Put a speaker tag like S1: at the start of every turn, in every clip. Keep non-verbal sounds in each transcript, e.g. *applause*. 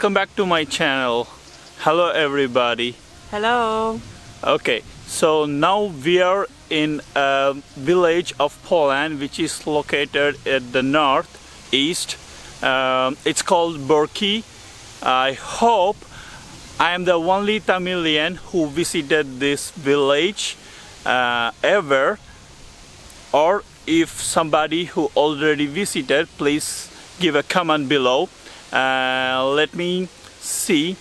S1: welcome back to my channel. Hello everybody.
S2: Hello.
S1: Okay, so now we are in a village of Poland which is located at the north east. Um, it's called Borki. I hope I am the only Tamilian who visited this village uh, ever or if somebody who already visited please give a comment below let me see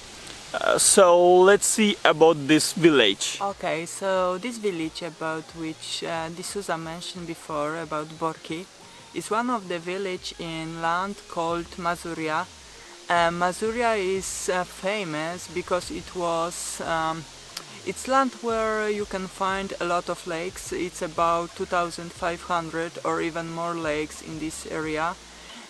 S1: uh, so let's see about this village
S2: Okay, so this village about which uh, D'Souza mentioned before about Borki is one of the village in land called Mazuria. Uh, Mazuria is uh, famous because it was um, it's land where you can find a lot of lakes. It's about 2,500 or even more lakes in this area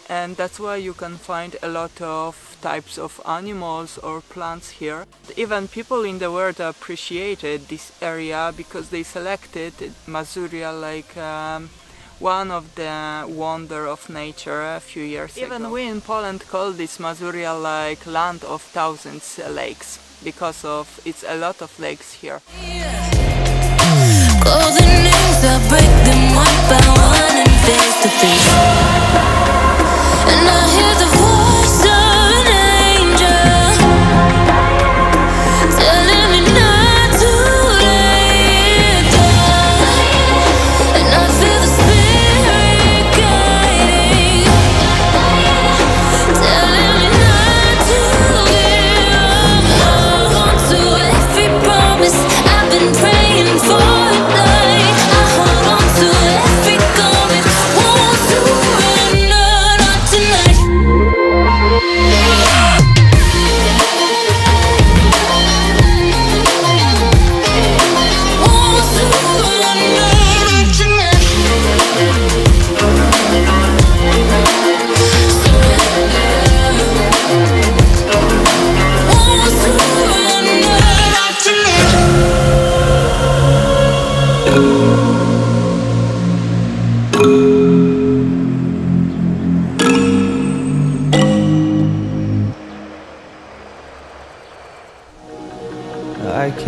S2: and that's why you can find a lot of types of animals or plants here. Even people in the world appreciated this area because they selected Mazuria like um, one of the wonder of nature a few years Even ago. Even we in Poland call this Mazuria like land of thousands lakes because of it's a lot of lakes here.
S3: Golden and I hear the voice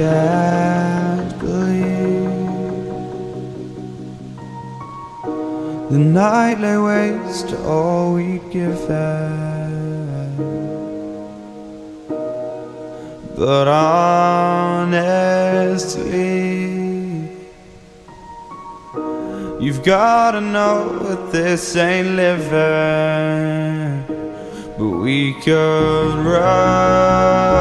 S4: can't believe the night lay waste to all we'd given. But honestly, you've gotta know that this ain't living. But we could run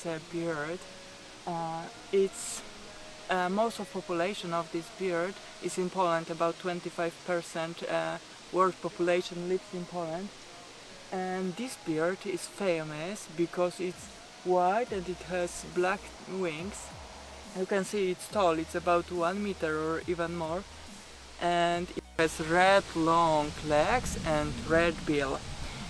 S2: Stork is bird. Uh, it's uh, most of population of this bird is in Poland. About 25% uh, world population lives in Poland, and this bird is famous because it's white and it has black wings. You can see it's tall. It's about one meter or even more, and it has red long legs and red bill.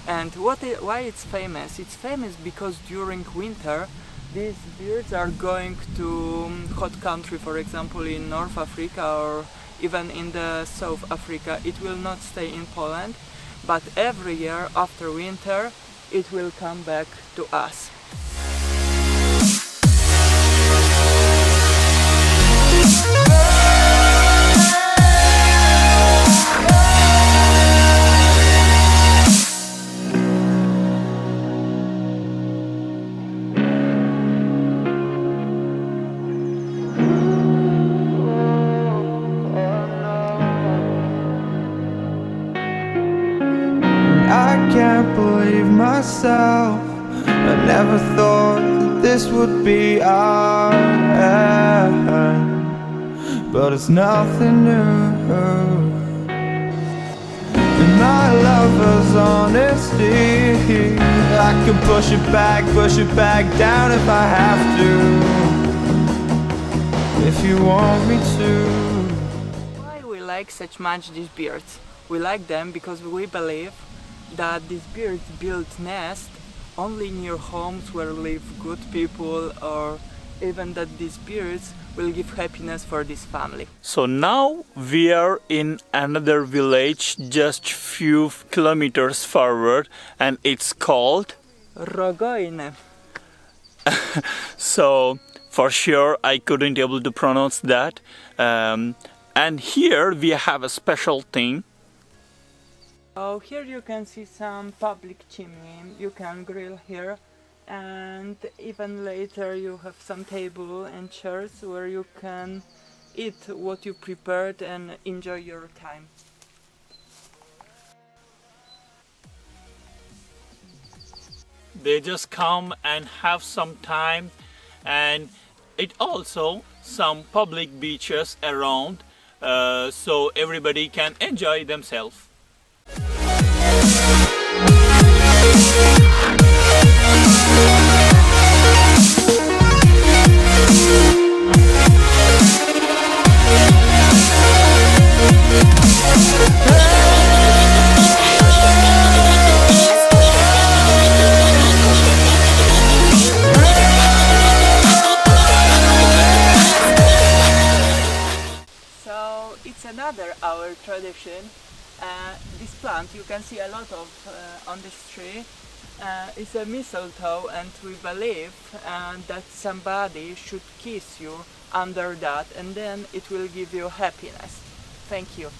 S2: And what why it's famous? It's famous because during winter these birds are going to um, hot country, for example in North Africa or even in the South Africa. It will not stay in Poland, but every year after winter it will come back to us.
S4: Can't believe myself. I never thought that this would be our end. But it's nothing new. And my lover's honesty. I can push it back, push it back down if I have to. If you want me to.
S2: Why we like such much these birds? We like them because we believe that these birds build nest only near homes where live good people or even that these beards will give happiness for this family.
S1: So now we are in another village just few kilometers forward and it's called
S2: Rogoine. *laughs*
S1: so for sure I couldn't able to pronounce that um, and here we have a special thing
S2: Oh, here you can see some public chimney. You can grill here, and even later you have some table and chairs where you can eat what you prepared and enjoy your time.
S1: they just come and have some time and it also some public beaches around uh, so everybody can enjoy themselves
S2: another our tradition. Uh, this plant you can see a lot of uh, on this tree. Uh, it's a mistletoe, and we believe uh, that somebody should kiss you under that, and then it will give you happiness. Thank you.